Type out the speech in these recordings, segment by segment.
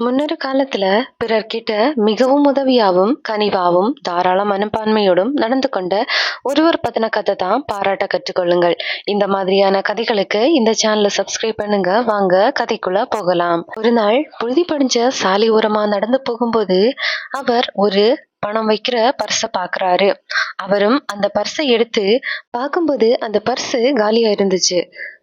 முன்னொரு காலத்துல பிறர்கிட்ட மிகவும் உதவியாவும் கனிவாவும் தாராள மனப்பான்மையோடும் நடந்து கொண்ட ஒருவர் பத்தின கதை தான் பாராட்ட கற்றுக்கொள்ளுங்கள். இந்த மாதிரியான கதைகளுக்கு இந்த சேனலை சப்ஸ்கிரைப் பண்ணுங்க. வாங்க கதைக்குள்ள போகலாம். ஒரு நாள் புழுதி படிஞ்ச சாலை ஓரமா நடந்து போகும்போது அவர் ஒரு பணம் வைக்கிற பர்ஸை பாக்குறாரு. அவரும் அந்த பர்ஸை எடுத்து பார்க்கும்போது அந்த பர்ஸு காலியா இருந்துச்சு.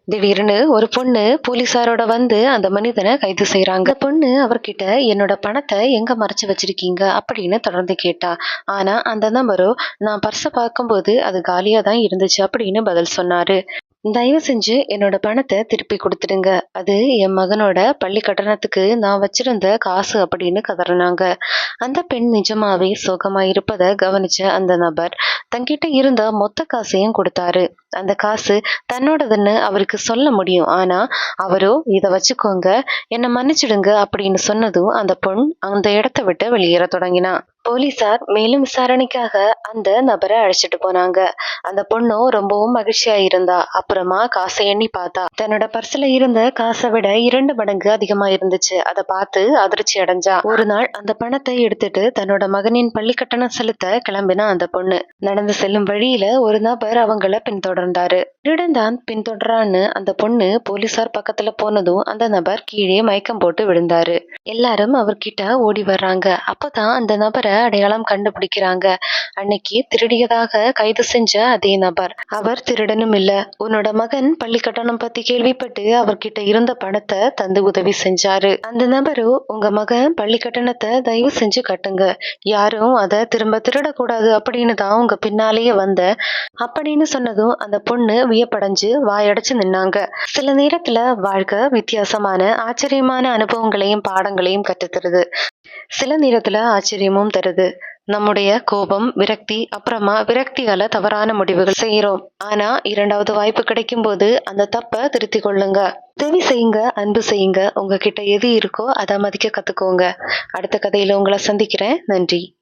திடீர்னு ஒரு பொண்ணு போலீசாரோட வந்து அந்த மனிதனை கைது செய்யறாங்க அந்த பொண்ணு அவர்கிட்ட என்னோட பணத்தை எங்க மறைச்சு வச்சிருக்கீங்க? அப்படின்னு தொடர்ந்து கேட்டா. ஆனா அந்த நபரோ நான் பர்ஸை பார்க்கும்போது அது காலியா தான் இருந்துச்சு அப்படின்னு பதில் சொன்னாரு. தயவு செஞ்சு என்னோட பணத்தை திருப்பி கொடுத்துடுங்க. அது என் மகனோட பள்ளி கட்டணத்துக்கு நான் வச்சிருந்த காசு அப்படின்னு கதறினாங்க. அந்த பெண் நிஜமாவே சோகமா இருப்பதை கவனிச்ச அந்த நபர் தங்கிட்ட இருந்த மொத்த காசையும் கொடுத்தாரு. அந்த காசு தன்னோடதுன்னு அவருக்கு சொல்ல முடியும். ஆனா அவரோ இதை வச்சுக்கோங்க. என்னை மன்னிச்சிடுங்க அப்படின்னு சொன்னதும் அந்த பொண் அந்த இடத்த விட்டு வெளியேற தொடங்கினா. போலீசார் மேலும் விசாரணைக்காக அந்த நபரை அழைச்சிட்டு போனாங்க. அந்த பொண்ணும் ரொம்பவும் மகிழ்ச்சியா இருந்தா அப்புறமா காசை எண்ணி பார்த்தா தன்னோட பர்ஸ்ல இருந்த காசை விட இரண்டு மடங்கு அதிகமா இருந்துச்சு அதை பார்த்து அதிர்ச்சி அடைஞ்சா. ஒரு நாள் அந்த பணத்தை எடுத்துட்டு தன்னோட மகனின் பள்ளி கட்டணம் செலுத்த கிளம்பினா அந்த பொண்ணு. நடந்து செல்லும் வழியில ஒரு நபர் அவங்கள பின்தொடர்ந்தாரு. திருடன் தான் பின்தொடரான்னு அந்த பொண்ணு போலீசார் பக்கத்துல போனதும் அந்த நபர் கீழே மயக்கம் போட்டு விழுந்தாரு. எல்லாரும் அவர்கிட்ட ஓடி வர்றாங்க. அப்பதான் அந்த நபரை அடையாளம் கண்டுபிடிக்கிறாங்க. அன்னைக்கு திருடியதாக கைது செஞ்ச அதே நபர். அவர் திருடனும் இல்ல. உன்னோட மகன் பள்ளி கட்டணம் பத்தி கேள்விப்பட்டு அவர்கிட்ட இருந்த பணத்தை தந்து உதவி செஞ்சாரு. அந்த நபரு உங்க மகன் பள்ளி கட்டணத்தை தயவு செஞ்சு கட்டுங்க. யாரும் அதை திரும்ப திருடக்கூடாது அப்படின்னு தான் உங்க பின்னாலேயே வந்த. அப்படின்னு சொன்னதும் அந்த பொண்ணு வியப்படைஞ்சு வாயடைச்சு நின்னாங்க. சில நேரத்துல வாழ்க்கை வித்தியாசமான ஆச்சரியமான அனுபவங்களையும் பாடங்களையும் கற்றுத்தருது. சில நேரத்துல ஆச்சரியமும் தருது. நம்முடைய கோபம் விரக்தி அப்புறமா விரக்தியால தவறான முடிவுகள் செய்யறோம் ஆனா இரண்டாவது வாய்ப்பு கிடைக்கும் போது அந்த தப்ப திருத்தி கொள்ளுங்க. உதவி செய்யுங்க அன்பு செய்யுங்க. உங்ககிட்ட எது இருக்கோ அதை மதிக்க கத்துக்கோங்க. அடுத்த கதையில உங்களை சந்திக்கிறேன். நன்றி.